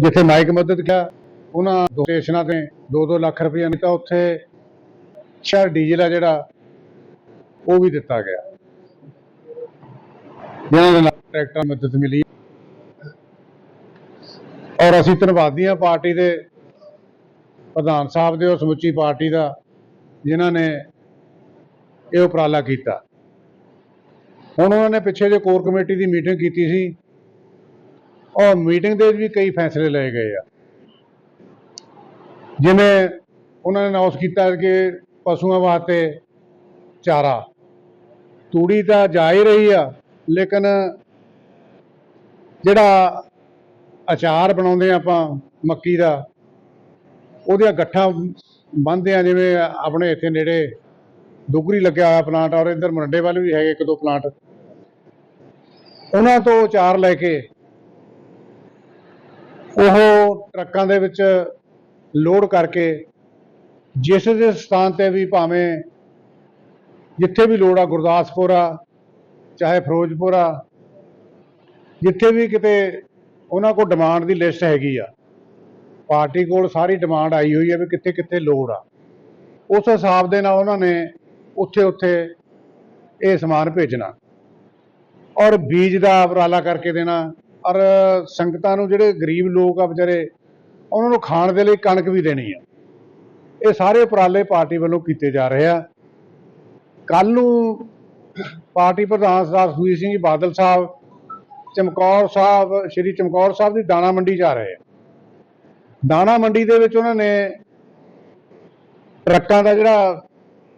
ਜਿੱਥੇ ਨਾਇਕ ਮਦਦ ਕਿਹਾ, ਉਹਨਾਂ ਦੋ ਸਟੇਸ਼ਨਾਂ ਤੇ 2-2 ਲੱਖ ਰੁਪਏ ਨਹੀਂ ਤਾਂ ਉੱਥੇ ਸ਼ਹਿਰ ਡੀਜ਼ਲ ਆ ਜਿਹੜਾ, ਉਹ ਵੀ ਦਿੱਤਾ ਗਿਆ। ਜਿਹਨਾਂ ਦੇ ਨਾਲ ਟਰੈਕਟਰ ਮਦਦ ਮਿਲੀ। ਔਰ ਅਸੀਂ ਧੰਨਵਾਦੀ ਹਾਂ ਪਾਰਟੀ ਦੇ ਪ੍ਰਧਾਨ ਸਾਹਿਬ ਦੇ ਔਰ ਸਮੁੱਚੀ ਪਾਰਟੀ ਦਾ, ਜਿਨ੍ਹਾਂ ਨੇ ਇਹ ਉਪਰਾਲਾ ਕੀਤਾ। ਹੁਣ ਉਹਨਾਂ ਨੇ ਪਿੱਛੇ ਜੇ ਕੋਰ ਕਮੇਟੀ ਦੀ ਮੀਟਿੰਗ ਕੀਤੀ ਸੀ ਔਰ ਮੀਟਿੰਗ ਦੇ ਵੀ ਕਈ ਫੈਸਲੇ ਲਏ ਗਏ ਆ। ਜਿਵੇਂ ਉਹਨਾਂ ਨੇ ਅਨਾਉਂਸ ਕੀਤਾ ਕਿ ਪਸ਼ੂਆਂ ਵਾਸਤੇ ਚਾਰਾ। ਤੂੜੀ ਤਾਂ ਜਾ ਹੀ ਰਹੀ ਆ, ਲੇਕਿਨ ਜਿਹੜਾ ਅਚਾਰ ਬਣਾਉਂਦੇ ਆ ਆਪਾਂ ਮੱਕੀ ਦਾ, ਉਹਦੀਆਂ ਗੱਠਾਂ ਬੰਨਦੇ ਆ, ਜਿਵੇਂ ਆਪਣੇ ਇੱਥੇ ਨੇੜੇ ਦੁਗਰੀ ਲੱਗਿਆ ਹੋਇਆ ਪਲਾਂਟ ਔਰ ਇੱਧਰ ਮੁਰੰਡੇ ਵੱਲ ਵੀ ਹੈਗੇ ਇੱਕ ਦੋ ਪਲਾਂਟ ਉਹਨਾਂ ਤੋਂ ਅਚਾਰ ਲੈ ਕੇ ਉਹ ਟਰੱਕਾਂ ਦੇ ਵਿੱਚ ਲੋਡ ਕਰਕੇ ਜਿਸ ਜਿਸ ਸਥਾਨ ਤੇ ਵੀ ਭਾਵੇਂ ਜਿੱਥੇ ਵੀ ਲੋੜ ਆ, ਗੁਰਦਾਸਪੁਰ ਆ, ਚਾਹੇ ਫਿਰੋਜ਼ਪੁਰ ਆ, ਜਿੱਥੇ ਵੀ ਕਿਤੇ ਉਹਨਾਂ ਕੋਲ ਡਿਮਾਂਡ ਦੀ ਲਿਸਟ ਹੈਗੀ ਆ। ਪਾਰਟੀ ਕੋਲ ਸਾਰੀ ਡਿਮਾਂਡ ਆਈ ਹੋਈ ਹੈ ਵੀ ਕਿੱਥੇ ਕਿੱਥੇ ਲੋੜ ਆ। ਉਸ ਹਿਸਾਬ ਦੇ ਨਾਲ ਉਹਨਾਂ ਨੇ ਉੱਥੇ ਉੱਥੇ ਇਹ ਸਮਾਨ ਭੇਜਣਾ। ਔਰ ਬੀਜ ਦਾ ਉਪਰਾਲਾ ਕਰਕੇ ਦੇਣਾ। ਔਰ ਸੰਗਤਾਂ ਨੂੰ ਜਿਹੜੇ ਗਰੀਬ ਲੋਕ ਆ ਵਿਚਾਰੇ, ਉਹਨਾਂ ਨੂੰ ਖਾਣ ਦੇ ਲਈ ਕਣਕ ਵੀ ਦੇਣੀ ਆ। ਇਹ ਸਾਰੇ ਉਪਰਾਲੇ ਪਾਰਟੀ ਵੱਲੋਂ ਕੀਤੇ ਜਾ ਰਹੇ ਆ। ਕੱਲ ਨੂੰ ਪਾਰਟੀ ਪ੍ਰਧਾਨ ਸਰਦਾਰ ਸੁਖਬੀਰ ਸਿੰਘ ਬਾਦਲ ਸਾਹਿਬ, ਚਮਕੌਰ ਸਾਹਿਬ, ਸ਼੍ਰੀ ਚਮਕੌਰ ਸਾਹਿਬ ਦੀ ਦਾਣਾ ਮੰਡੀ ਜਾ ਰਹੇ ਆ। ਦਾਣਾ ਮੰਡੀ ਦੇ ਵਿੱਚ ਉਹਨਾਂ ਨੇ ਟਰੱਕਾਂ ਦਾ ਜਿਹੜਾ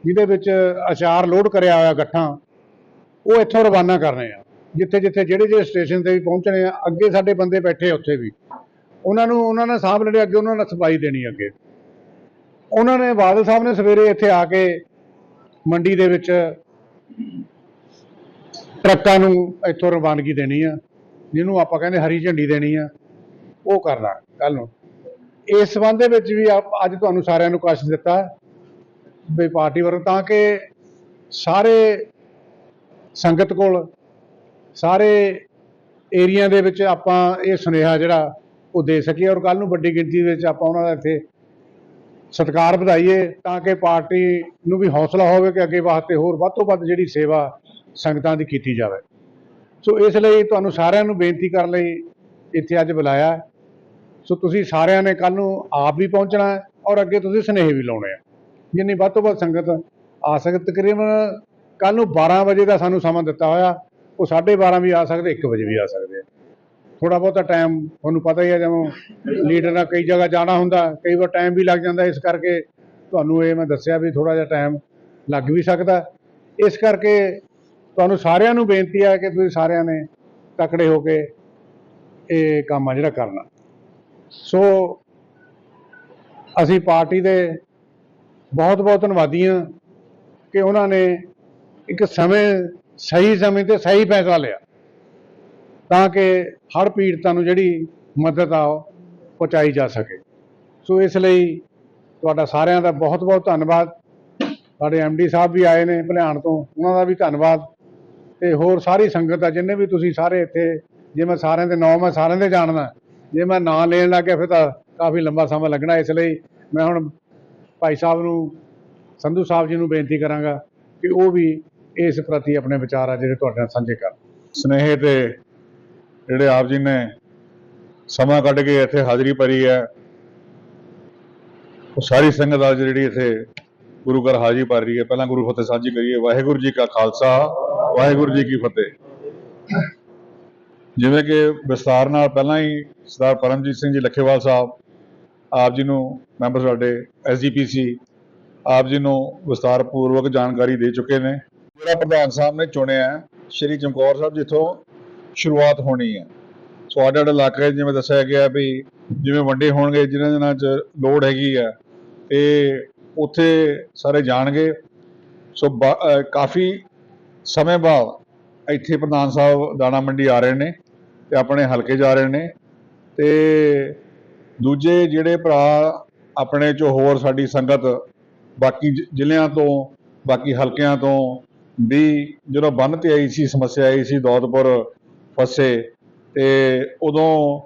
ਜਿਹਦੇ ਵਿੱਚ ਅਚਾਰ ਲੋਡ ਕਰਿਆ ਹੋਇਆ ਗੱਠਾਂ, ਉਹ ਇੱਥੋਂ ਰਵਾਨਾ ਕਰਨੇ ਆ। ਜਿੱਥੇ ਜਿੱਥੇ ਜਿਹੜੇ ਜਿਹੜੇ ਸਟੇਸ਼ਨ ਤੇ ਵੀ ਪਹੁੰਚਣੇ ਆ, ਅੱਗੇ ਸਾਡੇ ਬੰਦੇ ਬੈਠੇ ਉੱਥੇ ਵੀ। ਉਹਨਾਂ ਨੂੰ, ਉਹਨਾਂ ਨੇ ਸਾਂਭ ਲੈਣੇ, ਅੱਗੇ ਉਹਨਾਂ ਨੇ ਸਫ਼ਾਈ ਦੇਣੀ ਅੱਗੇ। ਉਹਨਾਂ ਨੇ ਬਾਦਲ ਸਾਹਿਬ ਨੇ ਸਵੇਰੇ ਇੱਥੇ ਆ ਕੇ ਮੰਡੀ ਦੇ ਵਿੱਚ ਟਰੱਕਾਂ ਨੂੰ ਇੱਥੋਂ ਰਵਾਨਗੀ ਦੇਣੀ ਆ, ਜਿਹਨੂੰ ਆਪਾਂ ਕਹਿੰਦੇ ਹਰੀ ਝੰਡੀ ਦੇਣੀ ਆ, ਉਹ ਕਰਨਾ ਕੱਲ ਨੂੰ। ਇਸ ਸੰਬੰਧ ਦੇ ਵਿੱਚ ਵੀ ਆਪ- ਅੱਜ ਤੁਹਾਨੂੰ ਸਾਰਿਆਂ ਨੂੰ ਕਸ਼ਟ ਦਿੱਤਾ ਵੀ ਪਾਰਟੀ ਵੱਲੋਂ, ਤਾਂ ਕਿ ਸਾਰੇ ਸੰਗਤ ਕੋਲ ਸਾਰੇ ਏਰੀਆ ਦੇ ਵਿੱਚ ਆਪਾਂ ਇਹ ਸੁਨੇਹਾ ਜਿਹੜਾ ਉਹ ਦੇ ਸਕੀਏ ਔਰ ਕੱਲ ਨੂੰ ਵੱਡੀ ਗਿਣਤੀ ਵਿੱਚ ਆਪਾਂ ਉਹਨਾਂ ਦਾ ਇੱਥੇ ਸਤਿਕਾਰ ਵਧਾਈਏ ਤਾਂ ਕਿ ਪਾਰਟੀ ਨੂੰ ਵੀ ਹੌਸਲਾ ਹੋਵੇ ਕਿ ਅੱਗੇ ਵਾਸਤੇ ਹੋਰ ਵੱਧ ਤੋਂ ਵੱਧ ਜਿਹੜੀ ਸੇਵਾ ਸੰਗਤਾਂ ਦੀ ਕੀਤੀ ਜਾਵੇ। ਸੋ ਇਸ ਲਈ ਤੁਹਾਨੂੰ ਸਾਰਿਆਂ ਨੂੰ ਬੇਨਤੀ ਕਰਨ ਲਈ ਇੱਥੇ ਅੱਜ ਬੁਲਾਇਆ। ਸੋ ਤੁਸੀਂ ਸਾਰਿਆਂ ਨੇ ਕੱਲ ਨੂੰ ਆਪ ਵੀ ਪਹੁੰਚਣਾ ਹੈ ਔਰ ਅੱਗੇ ਤੁਸੀਂ ਸੁਨੇਹੇ ਵੀ ਲਾਉਣੇ ਆ। ਜਿੰਨੀ ਵੱਧ ਤੋਂ ਵੱਧ ਸੰਗਤ ਆ ਸਕੇ ਤਕਰੀਬਨ ਕੱਲ ਨੂੰ 12 ਵਜੇ ਦਾ ਸਾਨੂੰ ਸਮਾਂ ਦਿੱਤਾ ਹੋਇਆ। ਉਹ 12:30 ਵੀ ਆ ਸਕਦੇ 1 ਵਜੇ ਵੀ ਆ ਸਕਦੇ ਆ। ਥੋੜਾ ਬਹੁਤਾ ਟਾਈਮ ਤੁਹਾਨੂੰ ਪਤਾ ਹੀ ਹੈ ਜਦੋਂ ਲੀਡਰ ਨਾਲ ਕਈ ਜਗ੍ਹਾ ਜਾਣਾ ਹੁੰਦਾ, ਕਈ ਵਾਰ ਟਾਈਮ ਵੀ ਲੱਗ ਜਾਂਦਾ ਇਸ ਕਰਕੇ। ਤੁਹਾਨੂੰ ਇਹ ਮੈਂ ਦੱਸਿਆ ਵੀ ਥੋੜਾ ਜਿਹਾ ਟਾਈਮ ਲੱਗ ਵੀ ਸਕਦਾ। ਇਸ ਕਰਕੇ ਤੁਹਾਨੂੰ ਸਾਰਿਆਂ ਨੂੰ ਬੇਨਤੀ ਹੈ ਕਿ ਤੁਸੀਂ ਸਾਰਿਆਂ ਨੇ ਤਕੜੇ ਹੋ ਕੇ ਇਹ ਕੰਮ ਆ ਜਿਹੜਾ ਕਰਨਾ। ਸੋ ਅਸੀਂ ਪਾਰਟੀ ਦੇ ਬਹੁਤ ਬਹੁਤ ਧੰਨਵਾਦੀ ਹਾਂ ਕਿ ਉਹਨਾਂ ਨੇ ਇੱਕ ਸਮੇਂ ਸਹੀ ਸਮੇਂ ਤੇ ਸਹੀ ਫੈਸਲਾ ਲਿਆ। ਤਾਂ ਕਿ ਹਰ ਪੀੜਤਾਂ ਨੂੰ ਜਿਹੜੀ ਮਦਦ ਆ, ਉਹ ਪਹੁੰਚਾਈ ਜਾ ਸਕੇ। ਸੋ ਇਸ ਲਈ ਤੁਹਾਡਾ ਸਾਰਿਆਂ ਦਾ ਬਹੁਤ ਬਹੁਤ ਧੰਨਵਾਦ। ਸਾਡੇ ਐਮਡੀ ਸਾਹਿਬ ਵੀ ਆਏ ਨੇ ਭਲਿਆਣ ਤੋਂ, ਉਹਨਾਂ ਦਾ ਵੀ ਧੰਨਵਾਦ। ਤੇ ਹੋਰ ਸਾਰੀ ਸੰਗਤ ਆ, ਜਿੰਨੇ ਵੀ ਤੁਸੀਂ ਸਾਰੇ ਇੱਥੇ, ਜੇ ਮੈਂ ਸਾਰਿਆਂ ਦੇ ਨਾਮ ਮੈਂ ਸਾਰਿਆਂ ਦੇ ਜਾਣਦਾ। ਜੇ ਮੈਂ ਨਾਂ ਲੈਣ ਲੱਗ ਗਿਆ ਫਿਰ ਤਾਂ ਕਾਫੀ ਲੰਬਾ ਸਮਾਂ ਲੱਗਣਾ ਇਸ ਲਈ। ਮੈਂ ਹੁਣ ਭਾਈ ਸਾਹਿਬ ਨੂੰ, ਸੰਧੂ ਸਾਹਿਬ ਜੀ ਨੂੰ ਬੇਨਤੀ ਕਰਾਂਗਾ ਕਿ ਉਹ ਵੀ ਇਸ ਪ੍ਰਤੀ ਆਪਣੇ ਵਿਚਾਰ ਆ ਜਿਹੜੇ ਤੁਹਾਡੇ ਨਾਲ ਸਾਂਝੇ ਕਰ ਸਨੇਹ ਤੇ ਜਿਹੜੇ ਆਪ ਜੀ ਨੇ ਸਮਾਂ ਕੱਢ ਕੇ ਇੱਥੇ ਹਾਜ਼ਰੀ ਭਰੀ ਹੈ, ਉਹ ਸਾਰੀ ਸੰਗਤ ਅੱਜ ਜਿਹੜੀ ਇੱਥੇ ਗੁਰੂ ਘਰ ਹਾਜ਼ਰੀ ਭਰ ਰਹੀ ਹੈ। ਪਹਿਲਾਂ ਗੁਰੂ ਫਤਿਹ ਸਾਂਝੀ ਕਰੀਏ, ਵਾਹਿਗੁਰੂ ਜੀ ਕਾ ਖਾਲਸਾ, ਵਾਹਿਗੁਰੂ ਜੀ ਕੀ ਫਤਿਹ। ਜਿਵੇਂ ਕਿ ਵਿਸਤਾਰ ਨਾਲ ਪਹਿਲਾਂ ਹੀ ਸਰਦਾਰ ਪਰਮਜੀਤ ਸਿੰਘ ਜੀ ਲੱਖੇਵਾਲ ਸਾਹਿਬ ਆਪ ਜੀ ਨੂੰ ਮੈਂਬਰ ਸਾਡੇ ਐਸਜੀਪੀਸੀ ਆਪ ਜੀ ਨੂੰ ਵਿਸਤਾਰ ਪੂਰਵਕ ਜਾਣਕਾਰੀ ਦੇ ਚੁੱਕੇ ਨੇ। ਜਿਹੜਾ ਪ੍ਰਧਾਨ ਸਾਹਿਬ ਨੇ ਚੁਣਿਆ ਸ਼੍ਰੀ ਚਮਕੌਰ ਸਾਹਿਬ ਜਿੱਥੋਂ ਸ਼ੁਰੂਆਤ ਹੋਣੀ ਹੈ। ਸੋ ਅੱਡ ਅੱਡ ਇਲਾਕੇ ਜਿਵੇਂ ਦੱਸਿਆ ਗਿਆ ਵੀ ਜਿਵੇਂ ਵੰਡੇ ਹੋਣਗੇ, ਜਿਨ੍ਹਾਂ ਜਿਨ੍ਹਾਂ 'ਚ ਲੋੜ ਹੈਗੀ ਆ ਤੇ ਉੱਥੇ ਸਾਰੇ ਜਾਣਗੇ। ਸੋ ਬਾ- ਕਾਫੀ ਸਮੇਂ ਬਾਅਦ ਇੱਥੇ ਪ੍ਰਧਾਨ ਸਾਹਿਬ ਦਾਣਾ ਮੰਡੀ ਆ ਰਹੇ ਨੇ ਤੇ ਆਪਣੇ ਹਲਕੇ ਜਾ ਰਹੇ ਨੇ। ਤੇ ਦੂਜੇ ਜਿਹੜੇ ਭਰਾ ਆਪਣੇ ਚੋਂ ਹੋਰ ਸਾਡੀ ਸੰਗਤ ਬਾਕੀ ਜ਼ਿਲ੍ਹਿਆਂ ਤੋਂ, ਬਾਕੀ ਹਲਕਿਆਂ ਤੋਂ ਵੀ ਜਦੋਂ ਬੰਨ ਤੇ ਆਈ ਸੀ, ਸਮੱਸਿਆ ਆਈ ਸੀ ਦੌਦਪੁਰ ਫਸੇ ਤੇ ਉਦੋਂ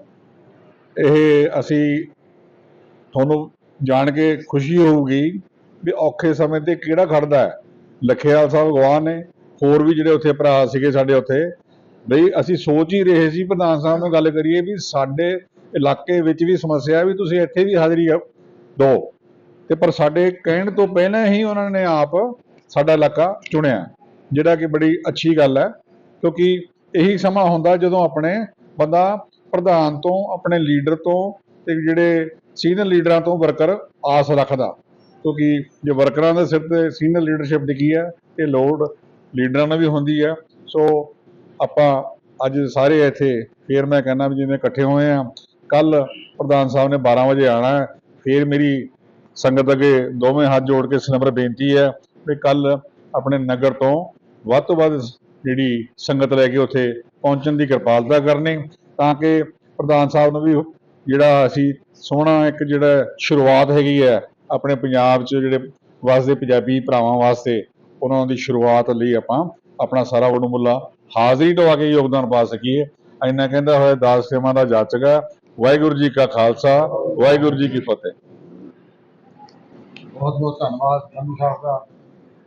ਇਹ ਅਸੀਂ ਤੁਹਾਨੂੰ ਜਾਣ ਕੇ ਖੁਸ਼ੀ ਹੋਊਗੀ ਵੀ ਔਖੇ ਸਮੇਂ ਤੇ ਕਿਹੜਾ ਖੜਦਾ ਹੈ। ਲਖੇਵਾਲ ਸਾਹਿਬ ਗਵਾਹ ਨੇ, ਹੋਰ ਵੀ ਜਿਹੜੇ ਉੱਥੇ ਭਰਾ ਸੀਗੇ ਸਾਡੇ ਉੱਥੇ, ਬਈ ਅਸੀਂ ਸੋਚ ਹੀ ਰਹੇ ਸੀ ਪ੍ਰਧਾਨ ਸਾਹਿਬ ਨਾਲ ਗੱਲ ਕਰੀਏ ਵੀ ਸਾਡੇ ਇਲਾਕੇ ਵਿੱਚ ਵੀ ਸਮੱਸਿਆ ਵੀ ਤੁਸੀਂ ਇੱਥੇ ਵੀ ਹਾਜ਼ਰੀ ਦਿਓ। ਤੇ ਪਰ ਸਾਡੇ ਕਹਿਣ ਤੋਂ ਪਹਿਲਾਂ ਹੀ ਉਹਨਾਂ ਨੇ ਆਪ ਸਾਡਾ ਇਲਾਕਾ ਚੁਣਿਆ। ਜਿਹੜਾ ਕਿ ਬੜੀ ਅੱਛੀ ਗੱਲ ਹੈ, ਕਿਉਂਕਿ ਇਹੀ ਸਮਾਂ ਹੁੰਦਾ ਜਦੋਂ ਆਪਣੇ ਬੰਦਾ ਪ੍ਰਧਾਨ ਤੋਂ, ਆਪਣੇ ਲੀਡਰ ਤੋਂ ਤੇ ਜਿਹੜੇ ਸੀਨੀਅਰ ਲੀਡਰਾਂ ਤੋਂ ਵਰਕਰ ਆਸ ਰੱਖਦਾ। ਕਿਉਂਕਿ ਜੇ ਵਰਕਰਾਂ ਦੇ ਸਿਰ ਤੇ ਸੀਨੀਅਰ ਲੀਡਰਸ਼ਿਪ ਡਿੱਗੀ ਹੈ, ਇਹ ਲੋੜ ਲੀਡਰਾਂ ਨਾਲ ਵੀ ਹੁੰਦੀ ਹੈ। ਸੋ ਆਪਾਂ ਅੱਜ ਸਾਰੇ ਇੱਥੇ ਫੇਰ ਮੈਂ ਕਹਿੰਦਾ ਵੀ ਜਿਵੇਂ ਇਕੱਠੇ ਹੋਏ ਆ ਕੱਲ ਪ੍ਰਧਾਨ ਸਾਹਿਬ ਨੇ 12 ਵਜੇ ਆਣਾ ਹੈ, ਫੇਰ ਮੇਰੀ ਸੰਗਤ ਅੱਗੇ ਦੋਵੇਂ ਹੱਥ ਜੋੜ ਕੇ ਇਸ ਨੰਬਰ ਬੇਨਤੀ ਹੈ ਵੀ ਕੱਲ ਆਪਣੇ ਨਗਰ ਤੋਂ ਵੱਧ ਤੋਂ ਵੱਧ ਜਿਹੜੀ ਸੰਗਤ ਲੈ ਕੇ ਉੱਥੇ ਪਹੁੰਚਣ ਦੀ ਕਿਰਪਾਲਤਾ ਕਰਨੀ, ਤਾਂ ਕਿ ਪ੍ਰਧਾਨ ਸਾਹਿਬ ਨੂੰ ਵੀ ਜਿਹੜਾ ਅਸੀਂ ਸੋਹਣਾ ਇੱਕ ਜਿਹੜਾ ਸ਼ੁਰੂਆਤ ਹੈਗੀ ਹੈ, ਆਪਣੇ ਪੰਜਾਬ 'ਚ ਜਿਹੜੇ ਵਸਦੇ ਪੰਜਾਬੀ ਭਰਾਵਾਂ ਵਾਸਤੇ, ਉਹਨਾਂ ਦੀ ਸ਼ੁਰੂਆਤ ਲਈ ਆਪਾਂ ਆਪਣਾ ਸਾਰਾ ਵਡਮੁੱਲਾ ਹਾਜ਼ਰੀ ਢਵਾ ਕੇ ਯੋਗਦਾਨ ਪਾ ਸਕੀਏ। ਇੰਨਾ ਕਹਿੰਦਾ ਹੋਇਆ ਦਾਸ ਸੇਵਾ ਦਾ ਜਾਚਕ ਹੈ। ਵਾਹਿਗੁਰੂ ਜੀ ਕਾ ਖਾਲਸਾ, ਵਾਹਿਗੁਰੂ ਜੀ ਕੀ ਫਤਿਹ। ਬਹੁਤ ਬਹੁਤ ਧੰਨਵਾਦ ਜੰਮੂ ਸਾਹਿਬ ਦਾ।